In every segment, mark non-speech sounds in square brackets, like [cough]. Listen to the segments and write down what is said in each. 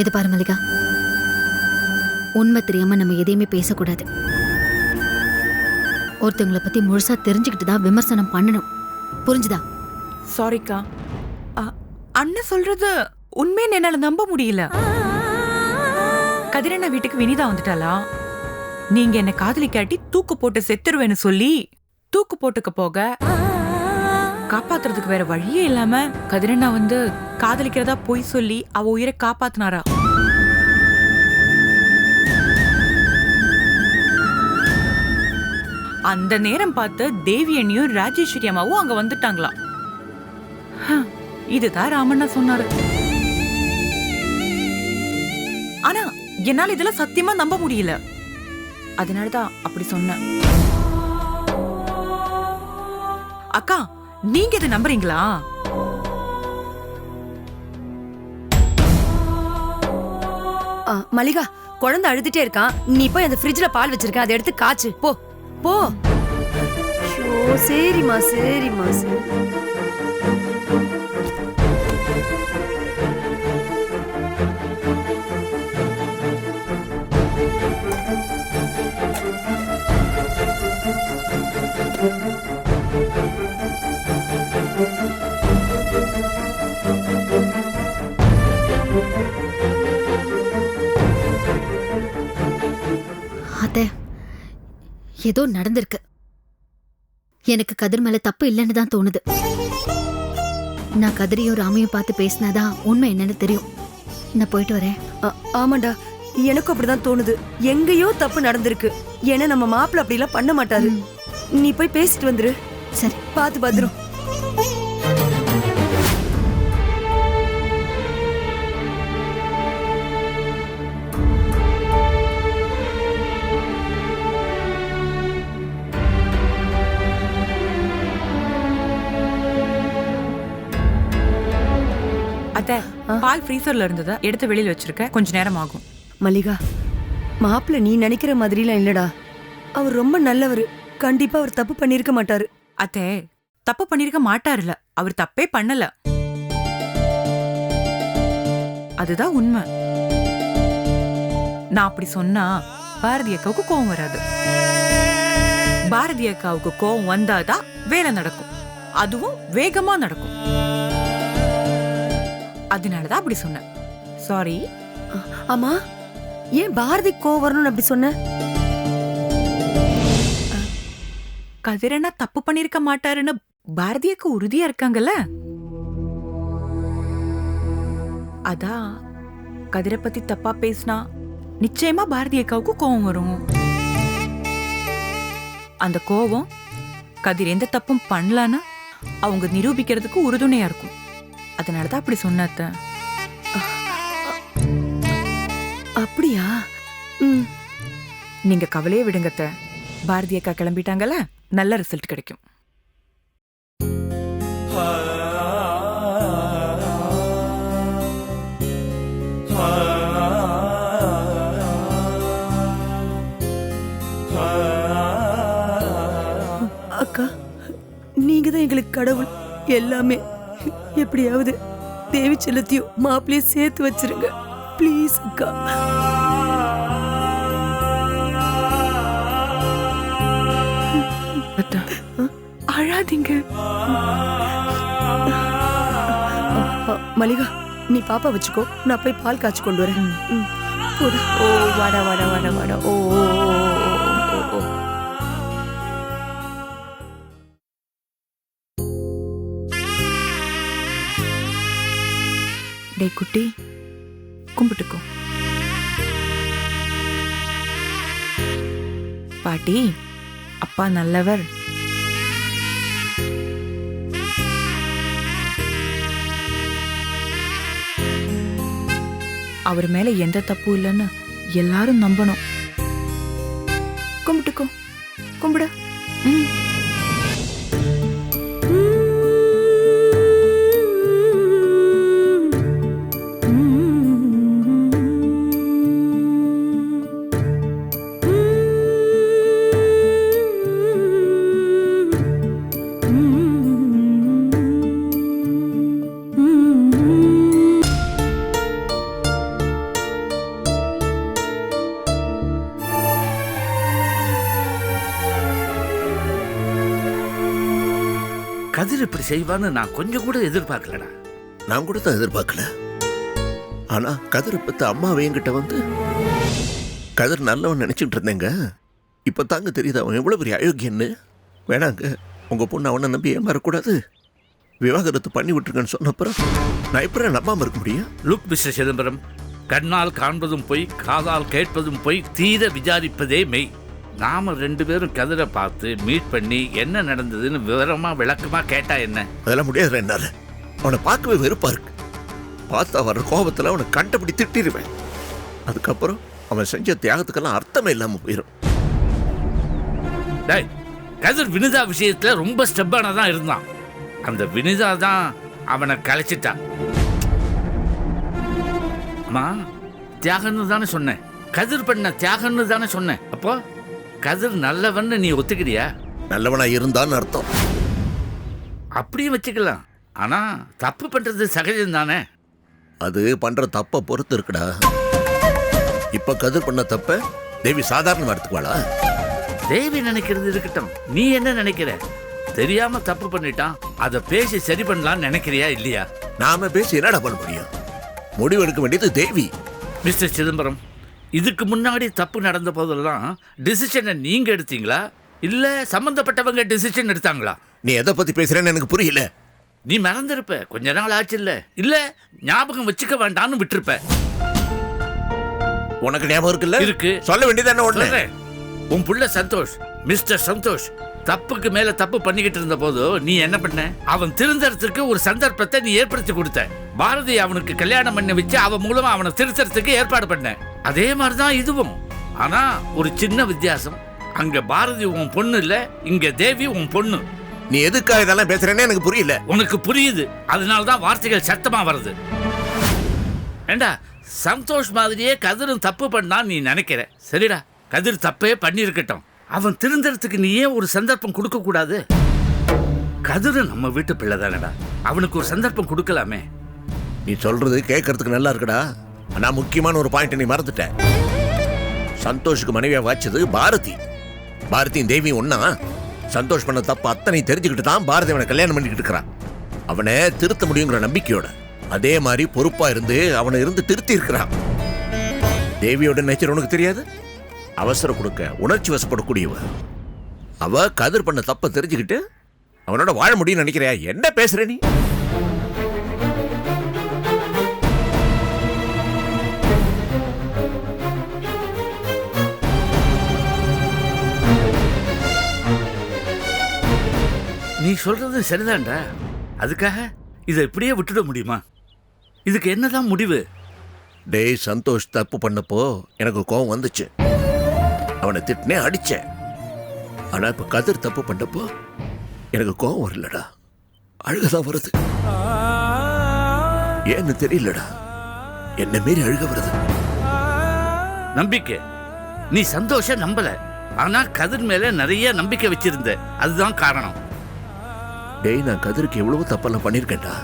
இது பாரு மல்லிகா. உண்மை தெரியாம நம்ம எதையுமே பேசக்கூடாது. ஒருத்தவங்களை பத்தி முழுசா தெரிஞ்சுக்கிட்டு தான் விமர்சனம் பண்ணணும். புரிஞ்சுதா? சாரிக்கா அண்ணன் சொல்றது உண்மைன்னு என்னால நம்ப முடியல. கதிரண்ணா வீட்டுக்கு வினிதா வந்துட்டாளா? நீங்க என்ன காதலிக்காட்டி தூக்கு போட்டு செத்துருவேன்னு சொல்லி தூக்கு போட்டுக்க போக காப்பாத்துறதுக்கு வேற வழியே இல்லாம கதிரண்ணா வந்து காதலிக்கிறதா பொய் சொல்லி அவ உயிரை காப்பாத்தினாரா? அந்த நேரம் பார்த்து தேவி அண்ணியும் ராஜேஸ்வரி அம்மாவும் அங்க வந்துட்டாங்களாம் இதுதான் ராமண்ணா சொன்னாரு. ஆனா என்னால இதெல்லாம் சத்தியமா நம்ப முடியல. அதனாலதான் அப்படி சொன்னேன். அக்கா நீங்க இதை நம்புறீங்களா? ஆ, மல்லிகா குழந்தை அழுதுட்டே இருக்கான் நீ போய் அந்த ஃப்ரிட்ஜ்ல பால் வச்சிருக்க அதை எடுத்து காய்ச்சு. போ போ. ஐயோ சரிம்மா சரிம்மா சரி. ஏதோ நடந்திருக்கு. எனக்கு கதிர் மேல தப்பு இல்லைன்னு தான் தோணுது. நான் கதிரையும் ராமையும் பார்த்து பேசினாதான் உண்மை என்னன்னு தெரியும். நான் போயிட்டு வரேன். ஆமாண்டா. எனக்கும் அப்படிதான் தோணுது. எங்கேயோ தப்பு நடந்திருக்கு. ஏன்னா நம்ம மாப்பிள்ள அப்படிலாம் பண்ண மாட்டாரு. நீ போய் பேசிட்டு வந்துரு. சரி. பார்த்து பத்திரம். அத்த பால் ஃப்ரீசர்ல இருந்ததா எடுத்து வெளியில வச்சிருக்க. கொஞ்ச நேரம் ஆகும் மல்லிகா மாப்பிள்ள நீ நினைக்கிற மாதிரிலாம் இல்லடா. அவர் ரொம்ப நல்லவர். கண்டிப்பா அவர் தப்பு பண்ணிருக்க மாட்டாரு. அத்தே தப்பு பண்ணிருக்க மாட்டாருல அவர் தப்பே பண்ணல. அதுதான் உண்மை. நான் அப்படி சொன்னா பாரதி அக்காவுக்கு கோவம் வராது. பாரதி அக்காவுக்கு கோவம் வந்தாதான் வேலை நடக்கும். அதுவும் வேகமா நடக்கும். அதனாலதான் அப்படி சொன்னேன். சாரி ஆமா ஏன் பாரதி கோவம் வரணும்னு அப்படி சொன்ன? கதிரண்ணா தப்பு பண்ணிருக்க மாட்டாருன்னு பாரதி அக்கா உறுதியா இருக்காங்கல்ல? அதான் கதிரை பத்தி தப்பா பேசினா நிச்சயமா பாரதி அக்காவுக்கு கோவம் வரும். அந்த கோவம் கதிர் எந்த தப்பும் பண்ணலன்னு அவங்க நிரூபிக்கிறதுக்கு உறுதுணையா இருக்கும். அதனாலதான் அப்படி சொன்னத்த அப்படியா? ம். நீங்க கவலையே விடுங்கத்த பாரதி அக்கா கிளம்பிட்டாங்கல்ல? நல்ல ரிசல்ட் கிடைக்கும். அக்கா நீங்க தான் எங்களுக்கு கடவுள். எல்லாமே எப்படியாவது தேவி செல்லத்தையும் மாப்பிள்ளையும் சேர்த்து வச்சிருங்க. ப்ளீஸ் அக்கா. அழாதீங்க. அ, மல்லிகா நீ பாப்பா வச்சுக்கோ. நான் போய் பால் காய்ச்சி கொண்டு வரேன். ஓ வாடா வாடா வாடா வாடா. ஓ ஓ, ஓ, ஓ, டே குட்டி கும்பிட்டுக்கோ. பாட்டி அப்பா நல்லவர். அவர் மேல எந்த தப்பும் இல்லைன்னு எல்லாரும் நம்பணும். கும்பிட்டுக்கோ கும்பிடு. செய்வான்னு நான் கொஞ்சம் கூட எதிர்பார்க்கலடா. நான் கூட தான் எதிர்பார்க்கல. ஆனா கதிரை பத்த அம்மாவை என்கிட்ட வந்து கதிர் நல்லவன் நினைச்சிட்டு இருந்தேங்க. இப்ப தாங்க தெரியுது அவன் எவ்வளவு பெரிய அயோக்கியன்னு. வேணாங்க உங்க பொண்ணு அவனை நம்பி ஏமாறக்கூடாது. விவாகரத்து பண்ணி விட்டுருக்கேன்னு சொன்னப்புறம் நான் எப்படி நம்பாம இருக்க முடியும்? லுக் மிஸ்டர் சிதம்பரம் கண்ணால் காண்பதும் பொய் காதால் கேட்பதும் பொய் தீர விசாரிப்பதே மெய். நாம ரெண்டு பேரும் கதிரை பார்த்து மீட் பண்ணி என்ன நடந்ததுன்னு விவரமா விளக்கமா கேட்டா என்ன? அதெல்லாம் முடியாது என்னால. அவனை பார்க்கவே வெறுப்பா இருக்கு. பார்த்தா வர்ற கோபத்துல அவனை கண்டபடி திட்டிடுவேன் அதுக்கப்புறம் அவன் செஞ்ச தியாகத்துக்கெல்லாம் அர்த்தமே இல்லாம போயிடும் டேய் கதிர் வினிதா விஷயத்துல ரொம்ப ஸ்டெப்பான தான் இருந்தான். அந்த வினிதா தான் அவனை கலைச்சிட்டான் அம்மா தியாகம்னு தானே சொன்னேன். கதிர் பண்ண தியாகம்னு தானே சொன்னேன். அப்போ? கதிர் நல்லவன்னு நீ ஒத்துக்கிறியா? நல்லவனா இருந்தான்னு அர்த்தம். அப்படியும் வச்சுக்கலாம். ஆனா தப்பு பண்றது சகஜம் தானே அது பண்ற தப்ப பொறுத்து இருக்குடா. இப்ப கதிர் பண்ண தப்ப தேவி சாதாரணமா எடுத்துக்குவாளா? தேவி நினைக்கிறது இருக்கட்டும். நீ என்ன நினைக்கிற? தெரியாம தப்பு பண்ணிட்டான். அதை பேசி சரி பண்ணலாம்னு நினைக்கிறியா இல்லையா? நாம பேசி என்னடா பண்ண முடியும்? முடிவு எடுக்க வேண்டியது தேவி. மிஸ்டர் சிதம்பரம் இதுக்கு முன்னாடி தப்பு நடந்த போதெல்லாம் டிசிஷனை நீங்க எடுத்தீங்களா? இல்ல சம்பந்தப்பட்டவங்க டிசிஷன் எடுத்தாங்களா? நீ எதை பத்தி பேசுறேன்னு எனக்கு புரியல. நீ மறந்திருப்ப. கொஞ்ச நாள் ஆச்சு இல்ல இல்ல ஞாபகம் வச்சுக்க வேண்டாம்னு விட்டிருப்ப. உனக்கு ஞாபகம் இருக்குல்ல? இருக்கு. சொல்ல வேண்டியது என்ன ஒண்ணு சொல்றேன். உன் புள்ள சந்தோஷ் மிஸ்டர் சந்தோஷ் தப்புக்கு மேல தப்பு பண்ணிக்கிட்டு இருந்த போது நீ என்ன பண்ண? அவன் திருந்தறதுக்கு ஒரு சந்தர்ப்பத்தை நீ ஏற்படுத்தி கொடுத்த. பாரதி அவனுக்கு கல்யாணம் பண்ணி வச்சு அவன் மூலமா அவனை திருத்தறதுக்கு ஏற்பாடு பண்ண. அதே மாதிரிதான் இதுவும். ஆனா ஒரு சின்ன வித்தியாசம். அங்க பாரதி உன் பொண்ணு இல்ல இங்க தேவி உன் பொண்ணு. நீ எதுக்காக இதெல்லாம் பேசுறேன்னு எனக்கு புரியல. உனக்கு புரியுது. அதனால தான் வார்த்தைகள் சத்தமா வருது. ஏண்டா சந்தோஷ் மாதிரியே கதிரும் தப்பு பண்ணா நீ நினைக்கிற. சரிடா கதிர் தப்பே பண்ணியிருக்கட்டும். அவன் திருந்தறதுக்கு நீ ஏன் ஒரு சந்தர்ப்பம் கொடுக்கக்கூடாது. கதிரு நம்ம வீட்டு பிள்ளை தானடா அவனுக்கு ஒரு சந்தர்ப்பம் கொடுக்கலாமே. நீ சொல்றது கேட்கறதுக்கு நல்லா இருக்குடா. ஆனா முக்கியமான ஒரு பாயிண்ட் நீ மறந்துட்ட. சந்தோஷுக்கு மனைவியா வாய்ச்சது பாரதி. பாரதியும் தேவியும் ஒன்னா சந்தோஷ் பண்ண தப்பு அத்தனை தெரிஞ்சுக்கிட்டு தான் பாரதி அவனை கல்யாணம் பண்ணிக்கிட்டு இருக்கிறான் அவனை திருத்த முடியுங்கிற நம்பிக்கையோட. அதே மாதிரி பொறுப்பா இருந்து அவனை இருந்து திருத்தி இருக்கிறான். தேவியோட நேச்சர் உனக்கு தெரியாது? அவசரம் கொடுக்க உணர்ச்சி வசப்படக்கூடியவ அவ கதிர் பண்ண தப்ப தெரிஞ்சுக்கிட்டு அவனோட வாழ முடியும்னு நினைக்கிறியா? என்ன பேசுற நீ? நீ சொல்றது சரிதான்டா. அதுக்காக இதை இப்படியே விட்டுட முடியுமா? இதுக்கு என்னதான் முடிவு? டேய் சந்தோஷ் தப்பு பண்ணப்போ எனக்கு கோவம் வந்துச்சு. அவனை திட்டினே அடிச்சேன். ஆனா இப்ப கதிர் தப்பு பண்ணப்போ எனக்கு கோவம் வரலடா. அழுகதான் வருது. ஏன்னு தெரியலடா. என்ன மீறி அழுக வருது. நம்பிக்கை. நீ சந்தோஷ நம்பல. ஆனா கதிர் மேல நிறைய நம்பிக்கை வச்சிருந்த. அதுதான் காரணம். டேய் நான் கதிருக்கு எவ்வளவு தப்பெல்லாம் பண்ணியிருக்கேன்டா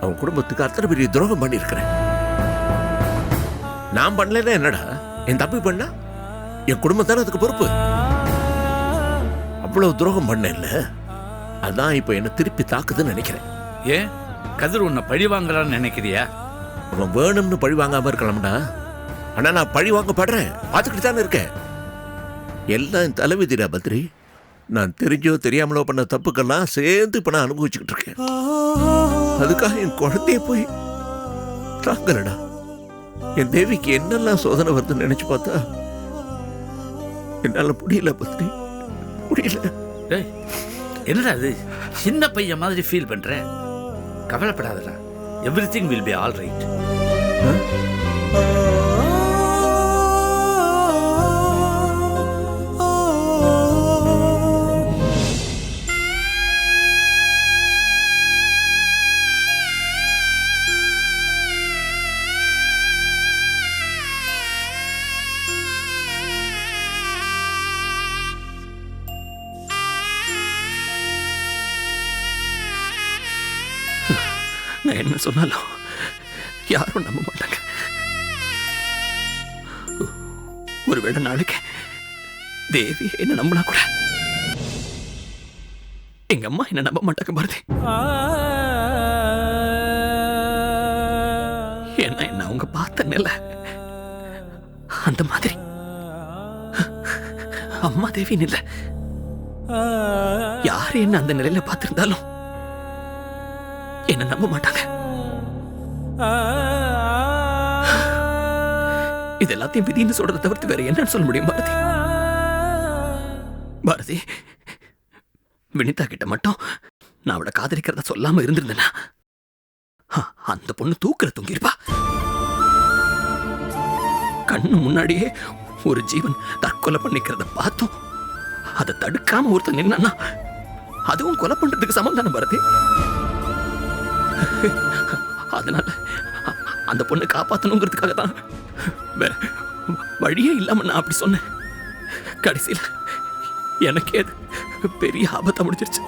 அவன் குடும்பத்துக்கு அத்தனை பெரிய துரோகம் பண்ணியிருக்கிறேன். நான் பண்ணலைன்னா என்னடா? என் தப்பு பண்ணா? என் குடும்பம் தானே அதுக்கு பொறுப்பு? அவ்வளவு துரோகம் பண்ணேன்ல. அதான் இப்ப என்ன திருப்பி தாக்குதுன்னு நினைக்கிறேன். ஏன்? கதிர் உன்னை பழி வாங்கலாம்னு நினைக்கிறியா? அவன் வேணும்னு பழி வாங்காம இருக்கலாம்டா. ஆனா நான் பழி வாங்கப்படுறேன். பார்த்துக்கிட்டு தானே இருக்கேன். எல்லாம் தலைவிதிடா பத்ரி. நான் தெரிஞ்சோ தெரியாமலோ பண்ண தப்புக்கெல்லாம் சேர்ந்து இப்ப நான் அனுபவிச்சுக்கிட்டு இருக்கேன். அதுக்காக என் குழந்தைய போய் தாங்கலடா. என் தேவிக்கு என்னெல்லாம் சோதனை வருதுன்னு நினைச்சு பார்த்தா என்னால முடியல பத்ரி முடியல. டேய் என்னடா இது? சின்ன பையன் மாதிரி ஃபீல் பண்ற? கவலைப்படாதடா. Everything will be all right நான் என்ன சொன்னாலும் யாரும் நம்ப மாட்டாங்க. ஒருவேளை நாளைக்கு தேவி என்ன நம்பினா கூட எங்க அம்மா என்ன நம்ப மாட்டாங்க பாரதி. என்ன என்ன அவங்க பார்த்த நில அந்த மாதிரி. அம்மா தேவின்னு இல்ல யாரு என்ன அந்த நிலையில பார்த்திருந்தாலும் என்ன நம்ப மாட்டாங்க. இது எல்லாத்தையும் விதின்னு சொல்றதை தவிர்த்து வேற என்னன்னு சொல்ல முடியும் பாரதி. பாரதி வினிதா கிட்ட மட்டும் நான் அவளை காதலிக்கிறத சொல்லாம இருந்திருந்தேனா? அந்த பொண்ணு தூக்கில தூங்கிருப்பா கண்ணு முன்னாடியே ஒரு ஜீவன் தற்கொலை பண்ணிக்கிறத பார்த்தோம் அதை தடுக்காம ஒருத்தன் நின்னா அதுவும் கொலை பண்றதுக்கு சமம் தானே பாரதி? அதனால அந்த பொண்ணை காப்பாற்றணுங்கிறதுக்காக தான் வழியே இல்லாம நான் அப்படி சொன்னேன். கடைசியில எனக்கே அது பெரிய ஆபத்தா முடிஞ்சிருச்சு.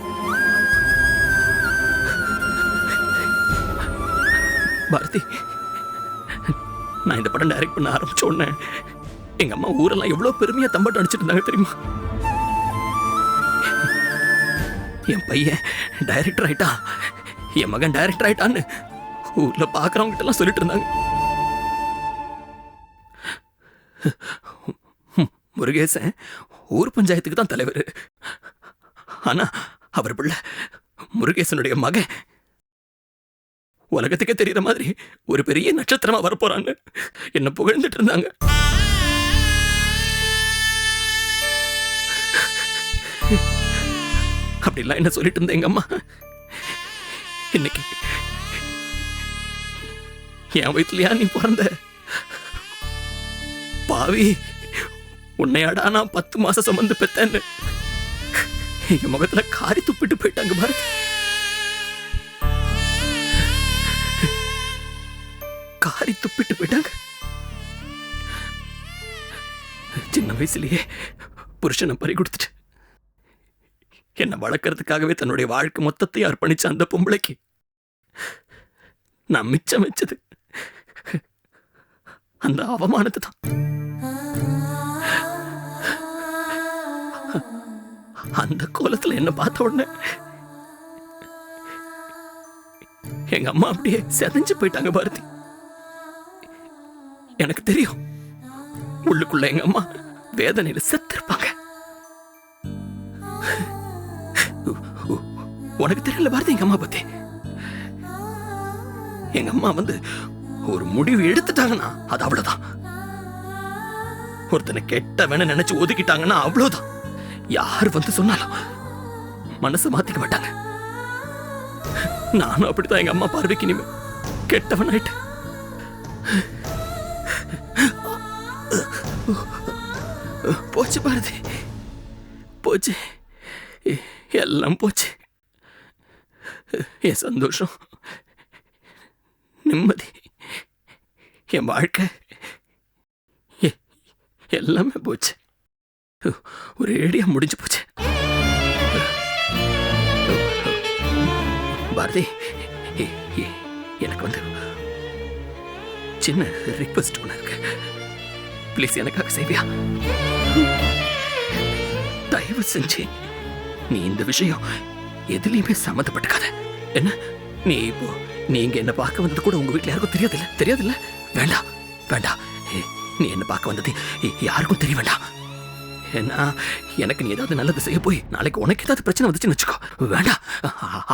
பாரதி நான் இந்த படம் டைரக்ட் பண்ண ஆரம்பிச்ச உடனே எங்க அம்மா ஊரெல்லாம் எவ்வளோ பெருமையா தம்பட்டம் அடிச்சிட்டு இருந்தாங்க தெரியுமா? என் பையன் டைரக்டர் ஆயிட்டா என் மகன் டைரக்டர் ஆயிட்டான்னு ஊர்ல பாக்குறவங்க எல்லாம் சொல்லிட்டு இருந்தாங்க. முருகேசன் ஊர் பஞ்சாயத்துக்கு தான் தலைவர். ஆனா அவர் பிள்ளை முருகேசனுடைய மகன். உலகத்துக்கே தெரியற மாதிரி ஒரு பெரிய நட்சத்திரமா வரப்போறான்னு என்ன புகழ்ந்துட்டு இருந்தாங்க. அப்படிலாம் என்ன சொல்லிட்டு இருந்தேன் எங்க அம்மா? இன்னைக்கு. என் வயிற்றுலயா நீ பிறந்த? பாவி உன்னையாடா நான் பத்து மாசம் சம்மந்து பெத்தேன்னு. என் முகத்துல காரி துப்பிட்டு போயிட்டாங்க பாரு. காரி துப்பிட்டு போயிட்டாங்க. சின்ன வயசுலயே புருஷனை பறி கொடுத்துட்டு. என்னை வளர்க்கறதுக்காகவே தன்னுடைய வாழ்க்கை மொத்தத்தை அர்ப்பணிச்ச அந்த பொம்பளைக்கு. நான் மிச்சம் வச்சது அந்த அவமானத்தை தான். அந்த கோலத்துல என்ன பார்த்த உடனே எங்க அம்மா அப்படியே செதஞ்சு போயிட்டாங்க பாரதி. எனக்கு தெரியும் உள்ளுக்குள்ள எங்க அம்மா வேதனையில செத்திருப்பாங்க. உனக்கு தெரியல பாரதி எங்க அம்மா பத்தி? எங்க அம்மா வந்து ஒரு முடிவு எடுத்துட்டாங்கன்னா அது அவ்வளவுதான். ஒருத்தனை கெட்டவன நினைச்சு ஒதுக்கிட்டாங்கன்னா அவ்வளவுதான். யார் வந்து சொன்னாலும் மனசு மாத்திக்க மாட்டாங்க. நானும் அப்படித்தான் எங்க அம்மா பார்வைக்கு இனிமே கெட்டவன் ஆயிட்டேன் போச்சு பாரதி. போச்சு. எல்லாம் போச்சு. [laughs] என் சந்தோஷம் நிம்மதி. என் வாழ்க்கை. எல்லாமே போச்சு. ஒரு ஏடியா முடிஞ்சு போச்சு. பாரதி எனக்கு வந்து சின்ன ரிக்வெஸ்ட் ஒன்று இருக்கு. ப்ளீஸ் எனக்காக செய்வியா? தயவு செஞ்சு நீ இந்த விஷயம் எதுலையுமே சம்மந்தப்பட்டுக்காத என்ன? நீ இப்போ நீங்க என்ன பார்க்க வந்தது கூட உங்க வீட்டுல யாருக்கும் தெரியாதுல்ல? தெரியாதுல்ல? வேண்டாம் வேண்டாம். நீ என்ன பார்க்க வந்தது? யாருக்கும் தெரிய வேண்டாம். ஏன்னா எனக்கு நீ ஏதாவது நல்லது செய்ய போய் நாளைக்கு உனக்கு ஏதாவது பிரச்சனை வந்துச்சுன்னு வச்சுக்கோ. வேண்டாம்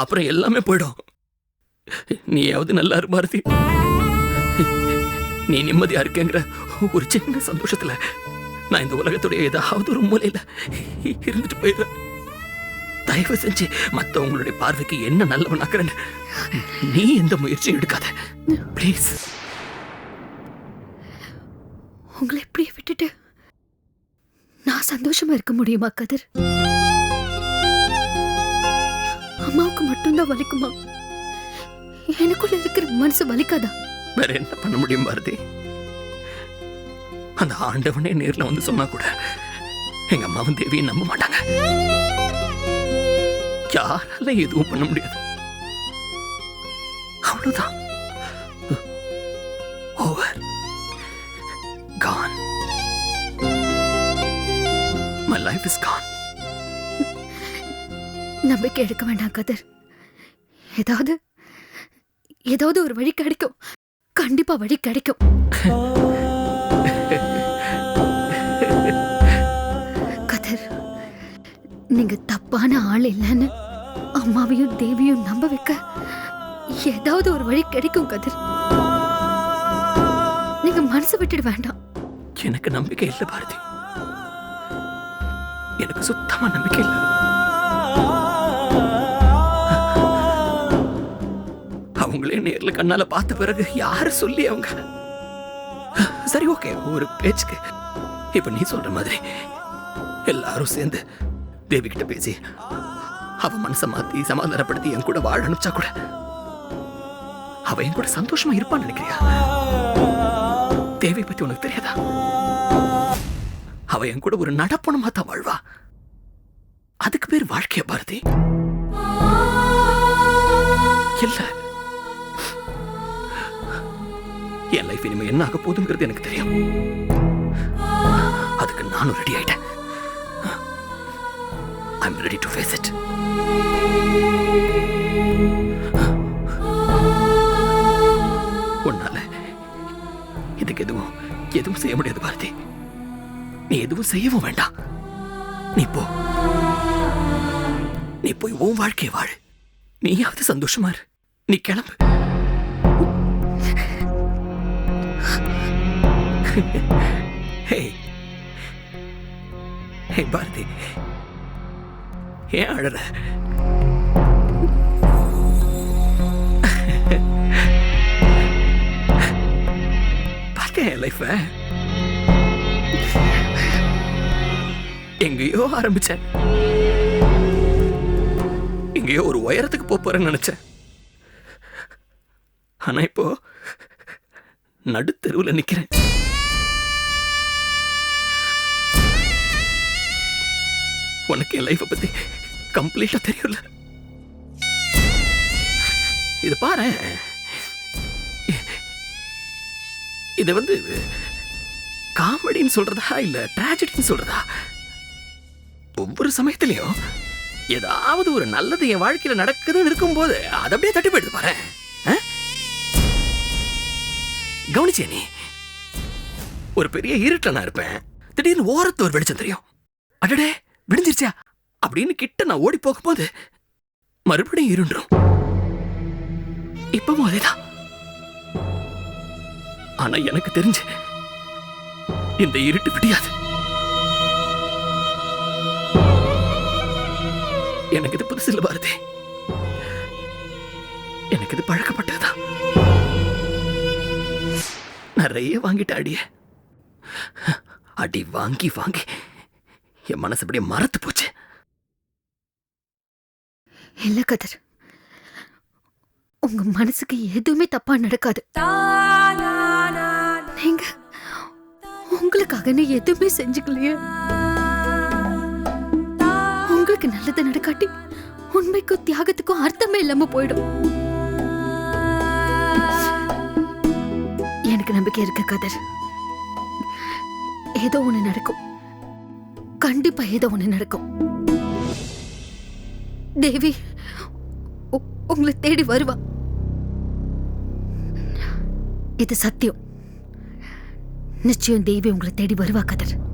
அப்புறம் எல்லாமே போயிடும். நீயாவது நல்லா இரு நீ நிம்மதியா இருக்கேங்கிற ஒரு சின்ன சந்தோஷத்துல நான் இந்த உலகத்துடைய ஏதாவது ஒரு மூலையில இருந்துட்டு போயிடுறேன் தயவு செஞ்சு மத்தவங்களுடைய பார்வைக்கு என்ன நல்லவனாக்குறேன்னு நீ எந்த முயற்சியும் எடுக்காத. ப்ளீஸ் உங்களை இப்படியே விட்டுட்டு நான் சந்தோஷமா இருக்க முடியுமா கதிர்? அம்மாவுக்கு மட்டும்தான் வலிக்குமா? எனக்குள்ள இருக்கிற மனசு வலிக்காதா? வேற என்ன பண்ண முடியும் பாரதி? அந்த ஆண்டவனே நேர்ல வந்து சொன்னா கூட எங்க அம்மாவும் தேவியும் நம்ப மாட்டாங்க. யாரால எதுவும் பண்ண முடியாது. அவ்வளவுதான். Over gone my life is gone நம்பிக்கை எடுக்க வேண்டாம் கதிர். ஏதாவது ஏதாவது ஒரு வழி கிடைக்கும். கண்டிப்பா வழி கிடைக்கும். கதிர் நீங்க தப்பான ஆள் இல்லைன்னு அம்மாவையும் தேவியும் நம்ப வைக்க ஏதாவது ஒரு வழி கிடைக்கும் கதிர். நீங்க மனசு விட்டுட வேண்டாம். எனக்கு நம்பிக்கை இல்லை பாரதி. எனக்கு சுத்தமா நம்பிக்கை இல்லை. அவங்களே நேர்ல கண்ணால பார்த்த பிறகு யாரு சொல்லி அவங்க? சரி ஓகே ஒரு பேச்சுக்கு. இப்ப நீ சொல்ற மாதிரி எல்லாரும் சேர்ந்து தேவி கிட்ட பேசி அவ மனசை மாத்தி சமாதானப்படுத்தி என் கூட வாழ அனுப்பிச்சா கூட அவ என் கூட சந்தோஷமா இருப்பான்னு நினைக்கிறியா? தேவை பத்தி உனக்கு தெரியாதா? அவ என் கூட ஒரு நடப்பணமா தான் வாழ்வா. அதுக்கு பேர் வாழ்க்கைய பாரதி? இல்ல. என் லைஃப் இனிமே என்ன ஆக போகுதுங்கிறது எனக்கு தெரியும். அதுக்கு நானும் ரெடி ஆயிட்டேன். I'm ready to face it. உன்னால இதுக்கு எதுவும் எதுவும் செய்ய முடியாது பாரதி. நீ எதுவும் செய்யவும் வேண்டாம். நீ போ. நீ போய் உன் வாழ்க்கையை வாழ். நீயாவது சந்தோஷமா இரு. நீ கிளம்பு. ஹே. ஹே பாரதி. ஏன் அழற? பார்த்தேன் என் லைஃப எங்கேயோ ஆரம்பிச்சேன். எங்கேயோ ஒரு உயரத்துக்கு போறேன்னு நினைச்சேன். ஆனா இப்போ நடுத்தெருவுல நிக்கிறேன். உனக்கு என் லைஃப்பை பத்தி கம்ப்ளீட்டாக தெரியல இது பாரு. இதை வந்து காமெடின்னு சொல்றதா இல்ல ட்ராஜடின்னு சொல்றதா? ஒவ்வொரு சமயத்திலையும் ஏதாவது ஒரு நல்லது என் வாழ்க்கையில நடக்குதுன்னு இருக்கும்போது அதை அப்படியே தட்டி போயிடுது பாரு. கவனிச்சே நீ? ஒரு பெரிய இருட்டில் நான் இருப்பேன். திடீர்னு ஓரத்து ஒரு வெளிச்சம் தெரியும். அடடே! விடிஞ்சிருச்சா அப்படின்னு கிட்ட நான் ஓடி போகும்போது மறுபடியும் இருண்டும். இப்பவும் அதேதான். ஆனா எனக்கு தெரிஞ்சு இந்த இருட்டு விடியாது. எனக்கு இது புதுசு இல்ல பாரதி. எனக்கு இது பழக்கப்பட்டதுதான். நிறைய வாங்கிட்ட அடிய. அடி வாங்கி வாங்கி என் மனசு அப்படியே மறத்து போச்சு. இல்ல கதர். உங்க மனசுக்கு எதுவுமே தப்பா நடக்காது. நீங்க உங்களுக்காக நான் எதுவுமே செஞ்சுக்கலையே. உங்களுக்கு நல்லது நடக்காட்டி உண்மைக்கும் தியாகத்துக்கும் அர்த்தமே இல்லாம போயிடும். எனக்கு நம்பிக்கை இருக்கு கதர். ஏதோ ஒண்ணு நடக்கும். கண்டிப்பா ஏதோ ஒண்ணு நடக்கும். தேவி உ- உங்களை தேடி வருவா. இது சத்தியம். நிச்சயம் தேவி உங்களை தேடி வருவா கதர்.